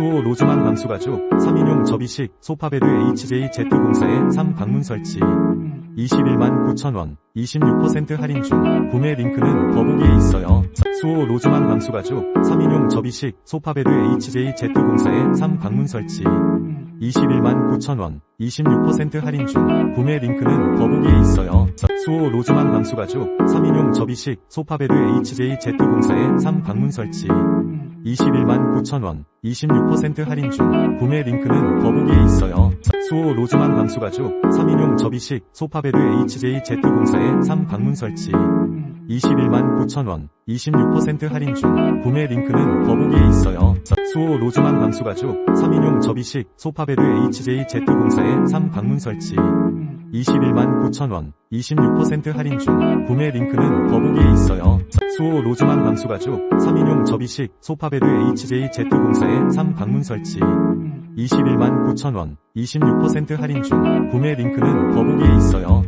수호 로즈만 방수가죽 3인용 접이식 소파베드 HJZ 공사에 3 방문 설치 21만 9천원 26% 할인 중 구매 링크는 더보기에 있어요. 수호 로즈만 방수가죽 3인용 접이식 소파베드 HJZ 공사에 3 방문 설치 21만 9천원 26% 할인 중 구매 링크는 더보기에 있어요. 수호 로즈만 방수가죽 3인용 접이식 소파베드 HJZ 공사에 3 방문 설치 21만 9천원 26% 할인 중 구매 링크는 더보기에 있어요. 수호 로즈만 방수가죽 3인용 접이식 소파베드 HJZ 공사에 3 방문 설치 21만 9천원 26% 할인 중 구매 링크는 더보기에 있어요. 수호 로즈만 방수가죽 3인용 접이식 소파베드 HJZ 공사에 3 방문 설치 21만 9천원 26% 할인 중 구매 링크는 더보기에 있어요. 수호 로즈만 방수가죽 3인용 접이식 소파베드 HJZ 공사에 3 방문 설치 21만 9천원 26% 할인 중 구매 링크는 더보기에 있어요.